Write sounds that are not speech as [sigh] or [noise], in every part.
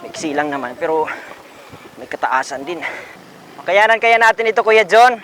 Maiksi lang naman, pero may kataasan din. Makayanan kaya natin ito, Kuya John.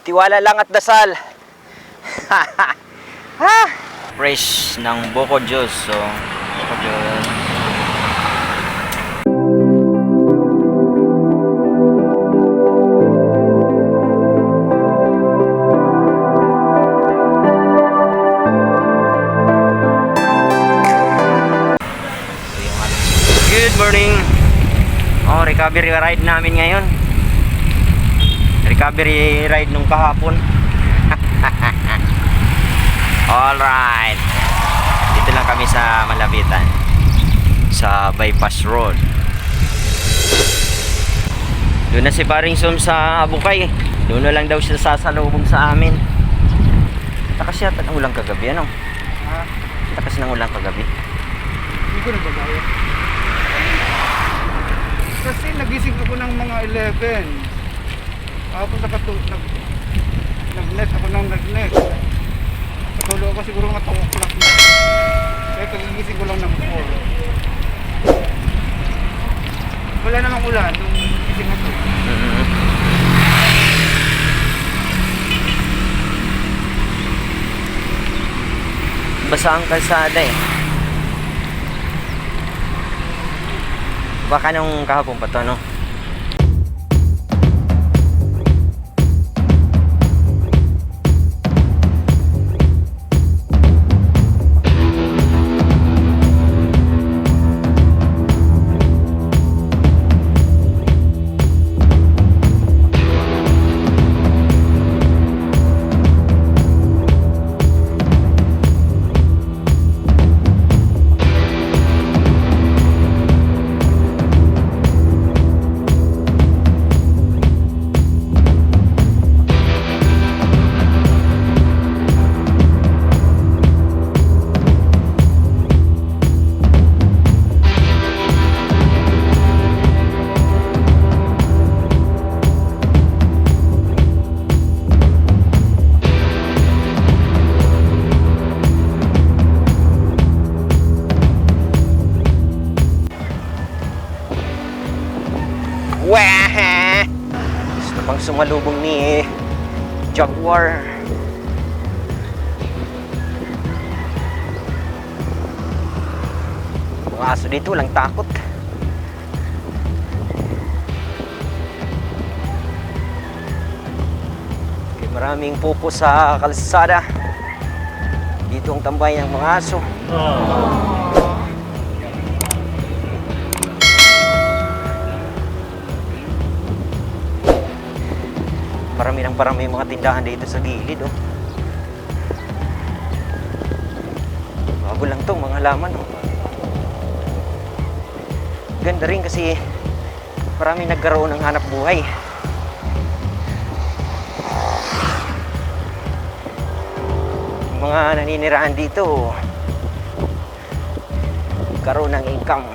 Tiwala lang at dasal. [laughs] ha! Fresh ng Boko Juice. So, Boko Juice. Recovery ride namin ngayon. Recovery ride nung kahapon. [laughs] Alright. Dito lang kami sa Malapitan. Sa bypass road. Doon na si Paring Som sa Abukay. Doon na lang daw siya sasalubong sa amin. Takas yata ng ulang kagabi, ano? Takas ng ulang kagabi. Hindi ko nagbabayad. Kasi nagising ako ng mga 11. Tapos nakatu nag nag-net ako ng nag-net. Ako siguro mga 2 o'clock na. Kaya kagigising ko lang ng 4. Wala namang ulan nung gising ako. Basa ang kalsada eh. Baka nung kahapon pa to, no? Sumalubong ni Jaguar. Mga aso dito lang takot. Okay, maraming pupo sa kalsada. Dito ang tambay ng mga aso. Parami ng parami yung mga tindahan dito sa gilid, oh. Bago lang to, mga halaman, oh. Ganda rin kasi marami nagkaroon ng hanap buhay. Yung Mga naninirahan dito, karoon ng income.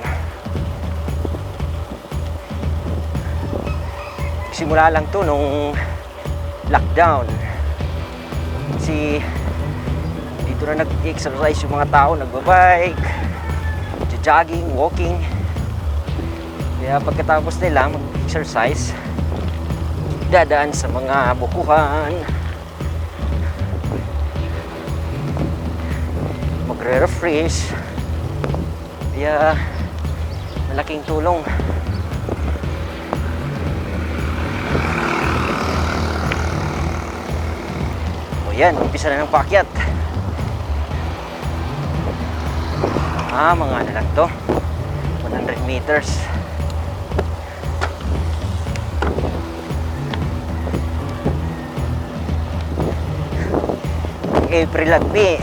Simula lang to nung lockdown. Si dito na nag-exercise yung mga tao, nagbabike, jogging, walking. Kaya pagkatapos nila mag-exercise, dadaan sa mga bukuhan, magre-refresh. Kaya malaking tulong. Yan, umpisa na ng pakyat. Ah, mga ano lang to. 100 meters. April Lagbi.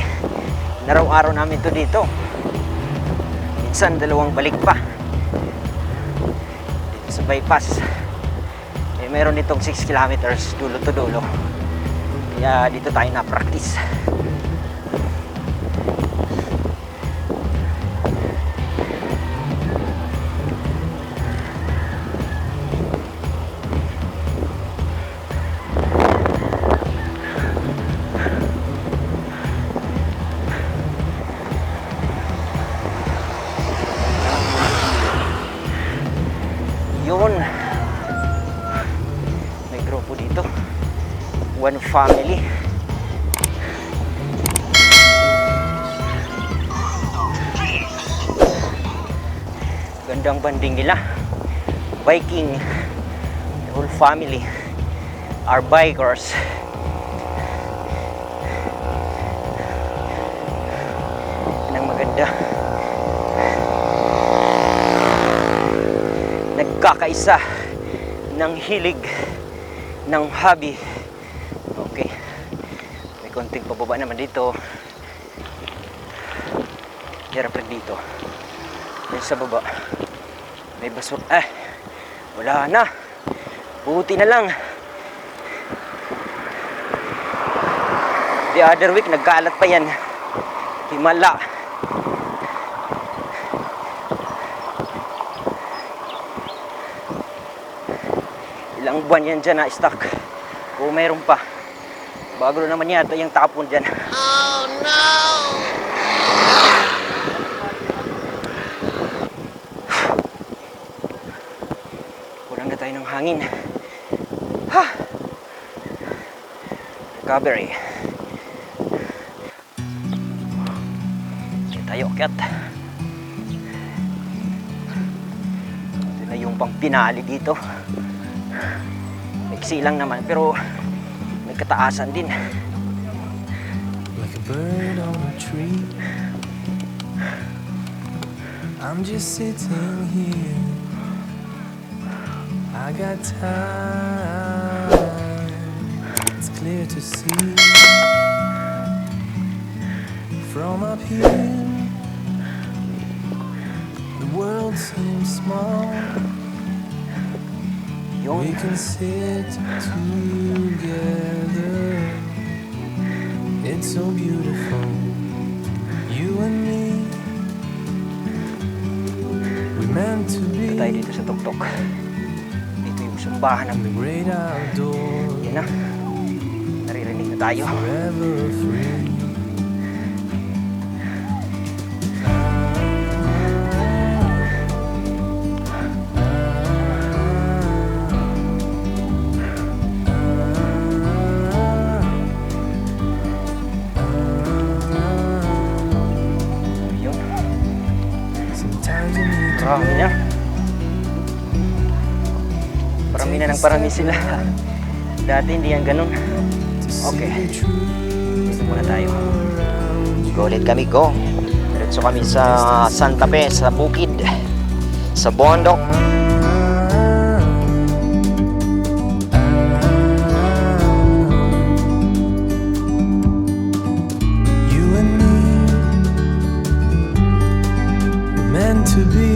Naraw-araw namin to dito. Minsan dalawang balik pa. Dito sa bypass. Eh, meron ditong 6 kilometers dulo to dulo. Kaya dito tayo family. Gandang banding nila. Biking. The whole family are bikers. Yan ang maganda. Nagkakaisa ng hilig ng hobby. Konting pababa naman dito. Hirap rin dito. Yan sa baba. May basura. Eh, wala na. Buti na lang. The other week, nagkalat pa yan. Himala. Ilang buwan yan dyan na stock. Kung mayroon pa. Bago naman yata yung tapon dyan. Kulang na tayo ng hangin. Ha! Recovery. Hindi tayo akyat. Ito na yung pang pinali dito. Maiksi lang naman pero may kataasan din. like a bird on a tree. I'm just sitting here. I got time. It's clear to see from up here. The world seems small. Yung We can sit together. It's so beautiful. You and me. We meant to be tayo dito sa tuktok. Dito yung sumbahan ng great outdoors. Yan na. Naririnig na tayo. Forever free. Marami na. Parami na ng parami sila. [laughs] Dati hindi yan ganun. Okay. Dito muna tayo. Go ulit kami, go. Diretso kami sa Santa Fe, sa bukid. Sa bondok. To be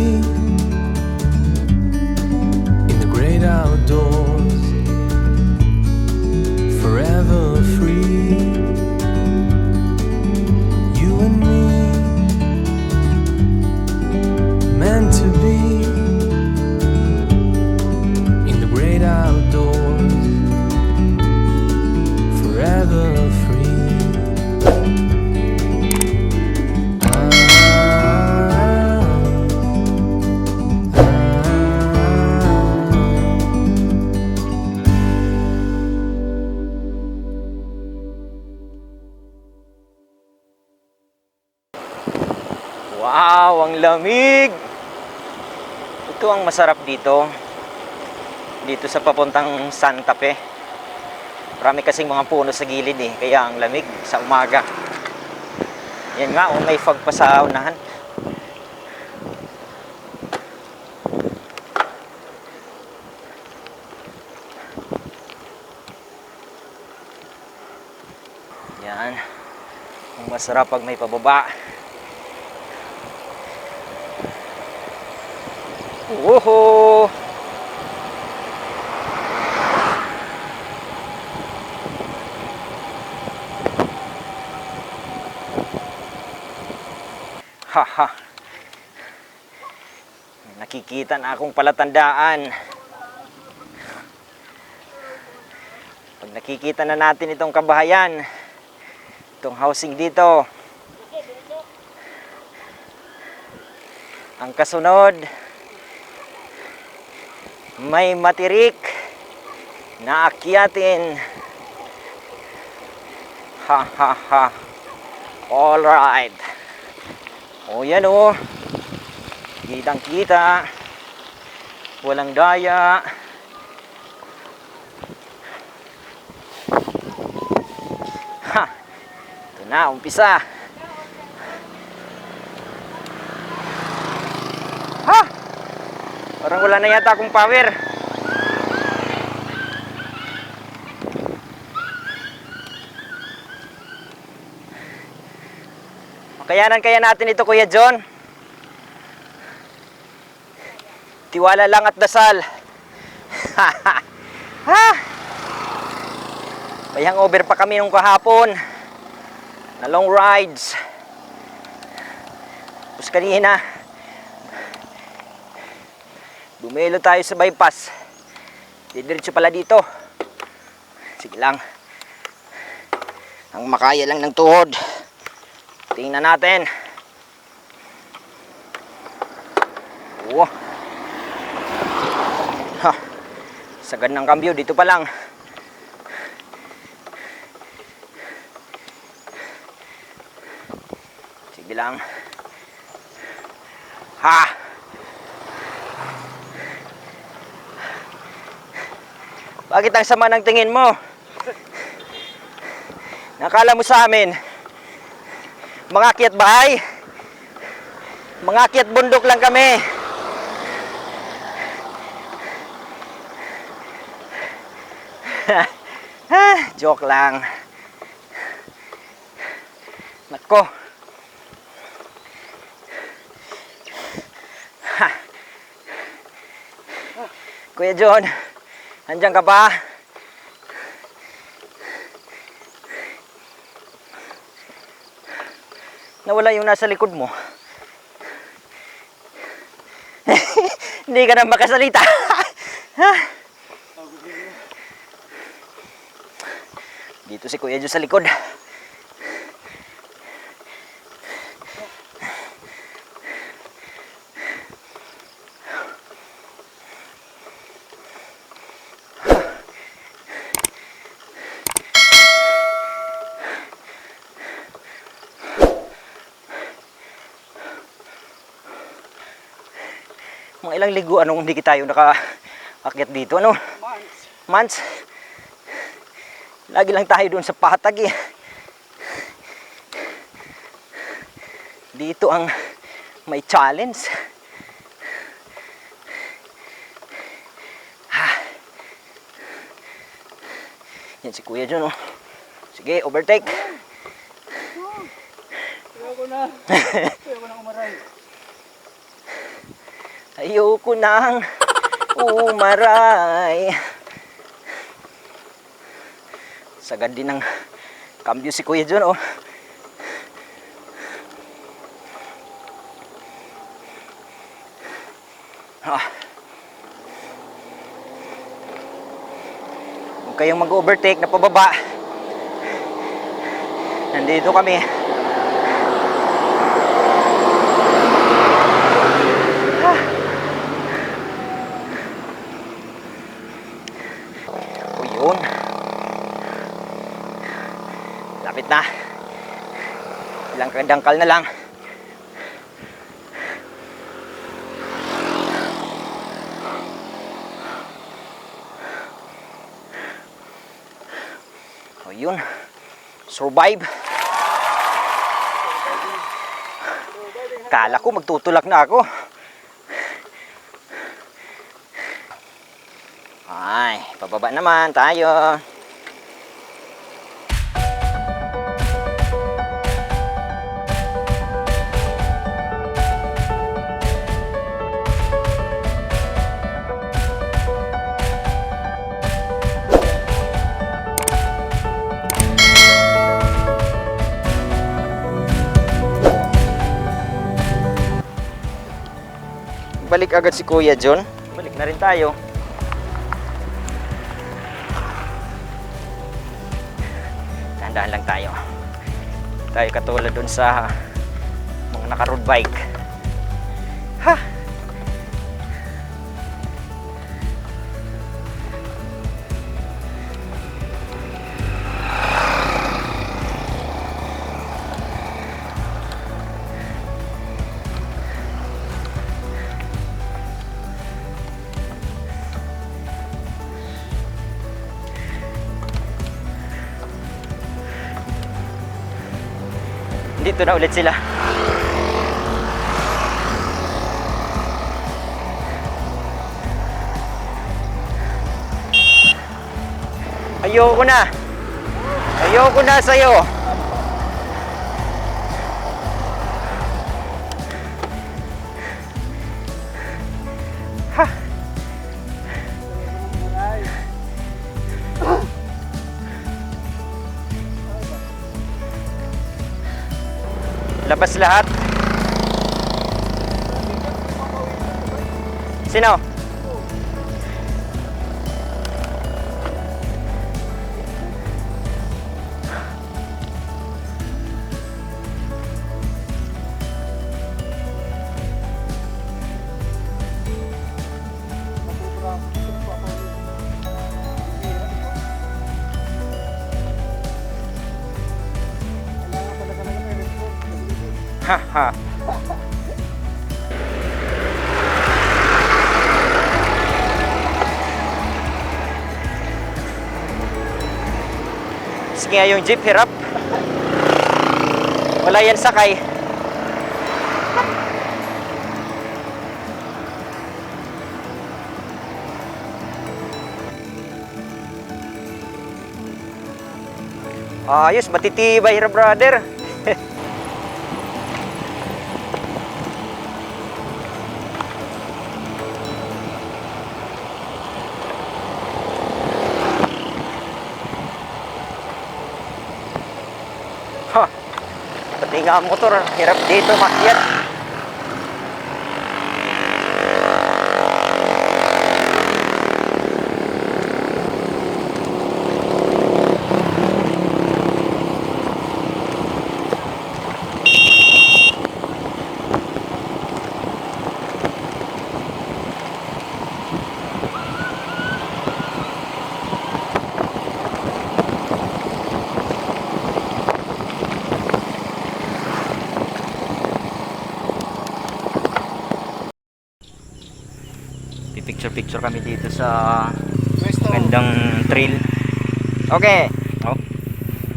Wow, ang lamig! Ito ang masarap dito. Dito sa papuntang Santa Fe. Marami kasing mga puno sa gilid eh, kaya ang lamig sa umaga. Yan nga, oh, may fog pa sa unahan. Yan. Ang masarap pag may pababa. Woohoo! Haha. Nakikita na akong palatandaan. Pag nakikita na natin itong kabahayan, itong housing dito, ang kasunod, may matirik na akyatin. Ha ha ha. All right. O yan o. Kitang kita. Walang daya. Ha. Ito na, umpisa. Ha! Parang wala na yata akong power. Kayanan kaya natin ito, Kuya John. Tiwala lang at dasal. [laughs] ha! May hangover pa kami nung kahapon. Na long rides. Tapos kanina, Bumelo tayo sa bypass. Didiretso pala dito. Sige lang. Ang makaya lang ng tuhod. Tingnan natin. Oo. Ha. Sagad ng kambyo. Dito pa lang. Sige lang. Ha! Bakit ang sama ng tingin mo? Nakala mo sa amin, mga akyat bahay, mga akyat bundok lang kami. [laughs] Joke lang. Nako. Ha. Kuya John, andyan ka ba? Nawala yung nasa likod mo. [laughs] Hindi ka na makasalita. [laughs] Dito si Kuya John sa likod. Ilang ligo anong hindi tayo nakaakyat dito, ano? Months. Months. Lagi lang tayo doon sa patag eh. Dito ang may challenge. Ha. Yan si Kuya John, oh. Sige, overtake. Ayoko na. [laughs] Ayoko na umaray. Ayoko nang umaray. Sagad din ng cambio si Kuya John, oh. Ah. Huwag kayong mag-overtake na pababa. Nandito kami. O yun. Lapit na. Ilang kadangkal na lang. O yun. Survive. Kala ko magtutulak na ako. Ay, pababa naman tayo. Balik agad si Kuya John. Balik na rin tayo. Tandaan lang tayo. Tayo katulad dun sa mga naka-road bike. Ha! Nandito na ulit sila. Ayoko na. Ayoko na sa'yo. Labas lahat. Sino? Ha [laughs] ha. Sige nga yung jeep, hirap. Wala yan sakay. Ayos, matitibay, brother. Pati nga ang motor, hirap dito makyat. Pipicture-picture kami dito sa gandang trail. Okay. Oh.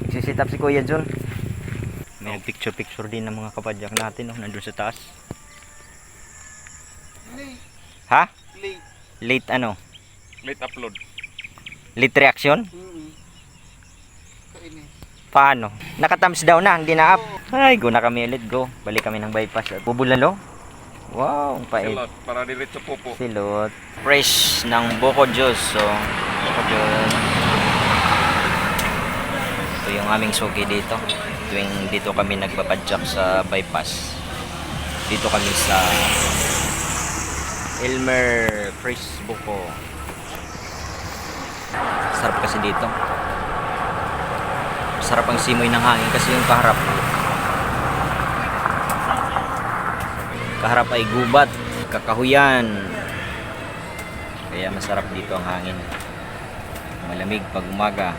Nagsisit up si Kuya John. May nagpicture-picture din ng mga kapadyak natin, oh, nandun sa taas. Late. Ha? Late. Late ano? Late upload. Late reaction? Mm-mm. Kainis. Paano? Naka-thumbs down na, hindi na up. Ay, go na kami ulit, go. Balik kami ng bypass. Bubulalo. Wow, ang pait. Silot, para diretso po po. Silot. Fresh ng Boko Juice. So, Boko Juice. Ito yung aming suki dito. Tuwing dito kami nagpapadyak sa bypass. Dito kami sa Elmer Fresh Boko. Sarap kasi dito. Sarap ang simoy ng hangin kasi yung kaharap. Kaharap ay gubat, kakahuyan. Kaya masarap dito ang hangin. Malamig pag umaga.